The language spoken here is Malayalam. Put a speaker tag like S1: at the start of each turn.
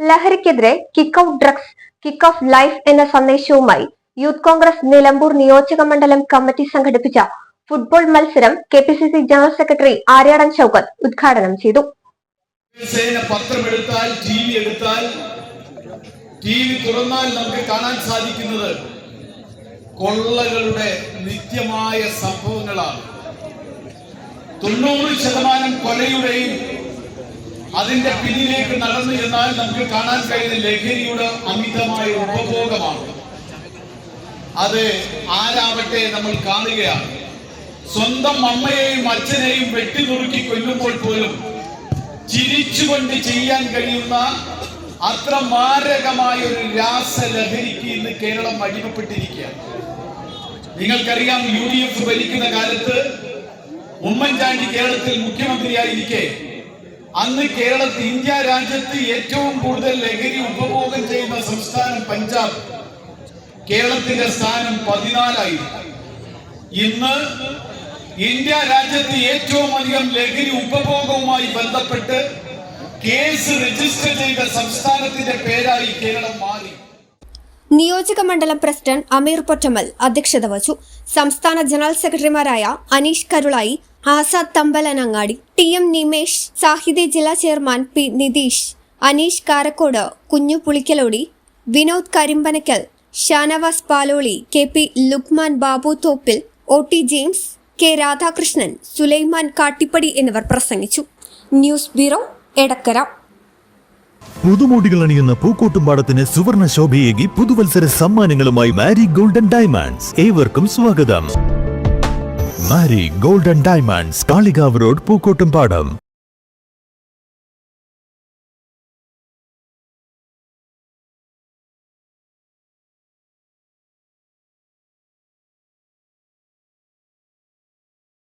S1: ലഹരിക്കെതിരെ kick out drugs kick off life എന്ന സന്ദേശവുമായി യൂത്ത് കോൺഗ്രസ് നിലമ്പൂർ നിയോജക മണ്ഡലം കമ്മിറ്റി സംഘടിപ്പിച്ച ഫുട്ബോൾ മത്സരം K P C C general secretary Aryadan Shoukath ഉദ്ഘാടനം ചെയ്തു.
S2: പത്രം എടുത്താൽ വി എടുത്താൽ ടി വി തുറന്നാൽ നമുക്ക് കാണാൻ സാധിക്കുന്നത് കൊള്ളകളുടെ നിത്യമായ സംഭവങ്ങളാണ്. തൊണ്ണൂറ് ശതമാനം കൊലയുടെയും അതിന്റെ പിന്നിലേക്ക് നടന്നു എന്നാൽ നമുക്ക് കാണാൻ കഴിയുന്ന ലഹരിയുടെ അമിതമായ ഉപഭോഗമാണ്. അത് ആരാവട്ടെ നമ്മൾ കാണുകയാണ്. സ്വന്തം അമ്മയെയും അച്ഛനെയും വെട്ടിനുറുക്കി കൊല്ലുമ്പോൾ പോലും ചിരിച്ചുകൊണ്ട് ചെയ്യാൻ കഴിയുന്ന അത്ര മാരകമായ ഒരു രാസലഹരിക്ക് ഇന്ന് കേരളം അടിമപ്പെട്ടിരിക്കുകയാണ്. നിങ്ങൾക്കറിയാം യു ഡി എഫ് ഭരിക്കുന്ന കാലത്ത് ഉമ്മൻചാണ്ടി കേരളത്തിൽ മുഖ്യമന്ത്രിയായിരിക്കെ അന്ന് കേരളത്തിൽ ഇന്ത്യ രാജ്യത്ത് ഏറ്റവും കൂടുതൽ ലഹരി ഉപഭോഗം ചെയ്യുന്ന സംസ്ഥാനം പഞ്ചാബ്. കേരളത്തിന്റെ സ്ഥാനം പതിനാലായി. ഇന്ന് ഇന്ത്യ രാജ്യത്ത് ഏറ്റവും അധികം ലഹരി ഉപഭോഗവുമായി ബന്ധപ്പെട്ട് കേസ് രജിസ്റ്റർ ചെയ്ത സംസ്ഥാനത്തിന്റെ പേരായി കേരളം മാറി.
S1: നിയോജക മണ്ഡലം പ്രസിഡന്റ് അമീർ പൊറ്റമൽ അധ്യക്ഷത വഹിച്ചു. സംസ്ഥാന ജനറൽ സെക്രട്ടറിമാരായ അനീഷ് കരുളായി ആസാദ് തമ്പലനങ്ങാടി ടി എം നിമേഷ് സാഹിത്യ ജില്ലാ chairman P Nitheesh Aneesh Karakkode Kunju Pulikkalodi Vinod Karimpanakkal Shanavas Paloli K P Luqman Babu Thoppil O T James K Radhakrishnan Sulaiman Kattippadi എന്നിവർ പ്രസംഗിച്ചു. News bureau Edakkara.
S3: പുതുമോടികൾ അണിയുന്ന പൂക്കോട്ടുംപാടത്തിന് സുവർണ ശോഭയേകി പുതുവത്സര സമ്മാനങ്ങളുമായി മാരി ഗോൾഡൻ ഡയമണ്ട്സ്. ഏവർക്കും സ്വാഗതം. Mari golden diamonds Kalikavu road Pookkottumpadam.